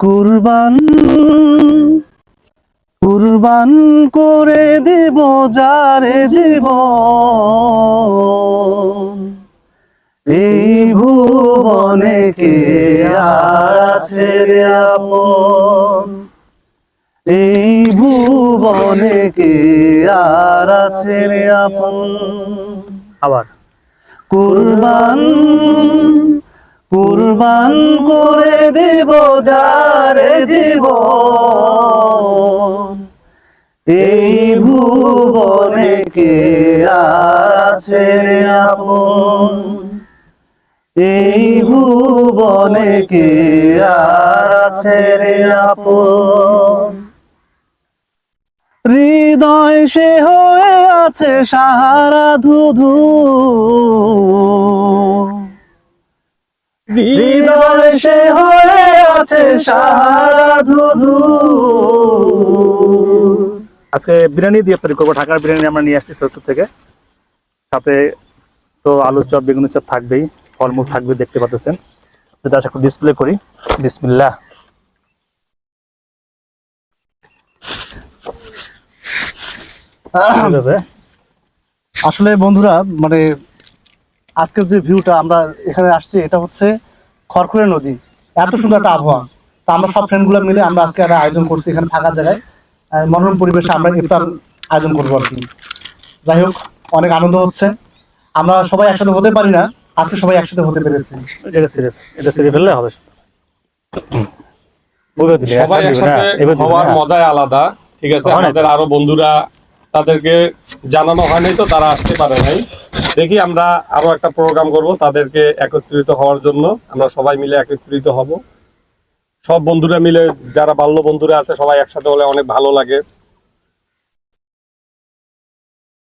কুরবান কুরবান করে দেব যারে জীবন এই ভুবনে কে আর আছে রে আপন? এই ভুবনে কে আর আছে রে আপন? আবার। কুরবান কুরবান করে দেব যারে জীবন। এই ভুবনে কে আর আছে আপন? এই ভুবনে কে আর আছে রে হৃদয় সে হয়ে আছে সাহারা ধুধু। হৃদয় সে হয়ে আছে সাহারা ধুধু। আজকে বিরিয়ানি দিয়ে তৈরি করব ঢাকার বিরিয়ানি আমরা নিয়ে আসছি সত্তর থেকে। সাথে তো আলুর চপ বেগুনের চপ থাকবেই ফলমূল থাকবে দেখতে পাচ্ছেন। যেটা একটু ডিসপ্লে করি। বিসমিল্লাহ। এইভাবে। আসলে বন্ধুরা মানে আজকের যে ভিউটা আমরা এখানে আসছি এটা হচ্ছে খড়খড়ে নদী। এত সুন্দর একটা আবহাওয়া। তা আমরা সব ফ্রেন্ডগুলো মিলে আমরা আজকে একটা আয়োজন করছি এখানে ফাঁকা জায়গায়। মনোরম পরিবেশে আমরা ইফতার আয়োজন করব আর কি। যাই হোক অনেক আনন্দ হচ্ছে। আমরা সবাই একসাথে হতে পারি না আজকে সবাই একসাথে হতে পেরেছি। এটা ছেড়ে এটা ছেড়ে ফেললে হবে। সবাই একসাথে হওয়ার মজাই আলাদা ঠিক আছে? আমাদের আরও বন্ধুরা তাদেরকে জানানো হয়নি তো তারা আসতে পারে নাই। দেখি আমরা আরও একটা প্রোগ্রাম করব তাদেরকে একত্রিত হওয়ার জন্য। আমরা সবাই মিলে একত্রিত হব। সব বন্ধুরা মিলে যারা বাল্য বন্ধুরা আছে সবাই একসাথে হলে অনেক ভালো লাগে।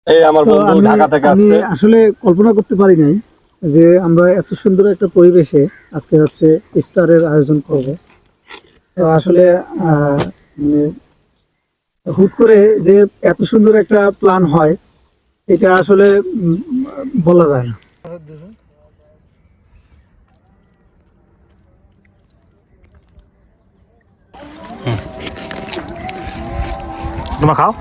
এই আমার বন্ধু ঢাকা থেকে আসছে। আসলে কল্পনা করতে পারি নাই যে আমরা এত সুন্দর একটা পরিবেশে আজকে হচ্ছে ইফতারের আয়োজন করব। তো আসলে মানে হুট করে যে এত সুন্দর একটা প্ল্যান হয় এটা আসলে বলা যায় না। তোমার খাও।